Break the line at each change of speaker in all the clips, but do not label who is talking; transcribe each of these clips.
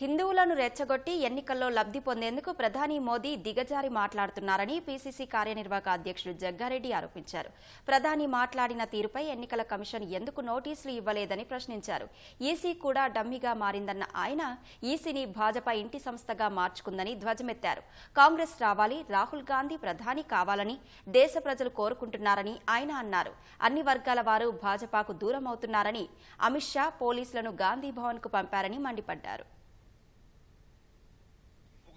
హిందువులను రెచ్చగొట్టి ఎన్నికల్లో లబ్ధి పొందేందుకు ప్రధాని మోదీ దిగజారి మాట్లాడుతున్నారని పీసీసీ కార్యనిర్వాహక అధ్యక్షుడు జగ్గారెడ్డి ఆరోపించారు. ప్రధాని మాట్లాడిన తీరుపై ఎన్నికల కమిషన్ ఎందుకు నోటీసులు ఇవ్వలేదని ప్రశ్నించారు. ఈసీ కూడా డమ్మీగా మారిందన్న ఆయన ఈసీని భాజపా ఇంటి సంస్థగా మార్చుకుందని ధ్వజమెత్తారు. కాంగ్రెస్ రావాలి రాహుల్ గాంధీ ప్రధాని కావాలని దేశ ప్రజలు కోరుకుంటున్నారని ఆయన అన్నారు. అన్ని వర్గాల వారు భాజపాకు దూరం అవుతున్నారని అమిత్ షా పోలీసులను గాంధీ భవన్కు పంపారని మండిపడ్డారు.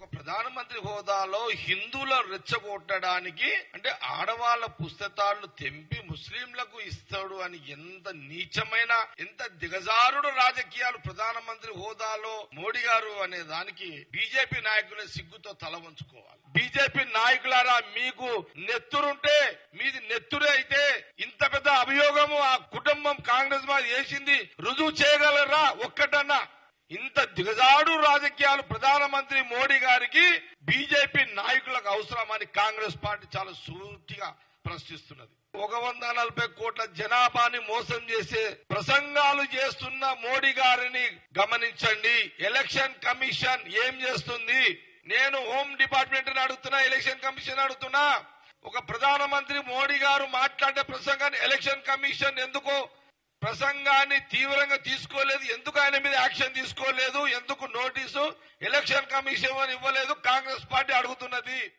ఒక ప్రధానమంత్రి హోదాలో హిందువుల రెచ్చగొట్టడానికి అంటే ఆడవాళ్ళ పుస్తకాలను తెంపి ముస్లింలకు ఇస్తాడు అని ఎంత నీచమైన ఎంత దిగజారుడు రాజకీయాలు ప్రధానమంత్రి హోదాలో మోడీ గారు అనే దానికి బీజేపీ నాయకులే సిగ్గుతో తల వంచుకోవాలి. బీజేపీ నాయకులారా మీకు నెత్తురుంటే మీది నెత్తురే అయితే ఇంత పెద్ద అభియోగము ఆ కుటుంబం కాంగ్రెస్ వారు వేసింది రుజువు చేయగలరా ఒక్కటన్నా? ఇంత దిగజాడు రాజకీయాలు ప్రధానమంత్రి మోడీ గారికి బీజేపీ నాయకులకు అవసరమని కాంగ్రెస్ పార్టీ చాలా సూటిగా ప్రశ్నిస్తున్నది. ఒక వంద నలభై కోట్ల జనాభాని మోసం చేసే ప్రసంగాలు చేస్తున్న మోడీ గారిని గమనించండి. ఎలక్షన్ కమిషన్ ఏం చేస్తుంది? నేను హోమ్ డిపార్ట్మెంట్ అడుగుతున్నా ఎలక్షన్ కమిషన్ అడుగుతున్నా. ఒక ప్రధానమంత్రి మోడీ గారు మాట్లాడే ప్రసంగాన్ని ఎలక్షన్ కమిషన్ ఎందుకు ప్రసంగాన్ని తీవ్రంగా తీసుకోలేదు. ఎందుకు ఆయన మీద యాక్షన్ తీసుకోలేదు? ఎందుకు నోటీసు? ఎలక్షన్ కమిషన్ ఇవ్వలేదు? కాంగ్రెస్ పార్టీ అడుగుతున్నది.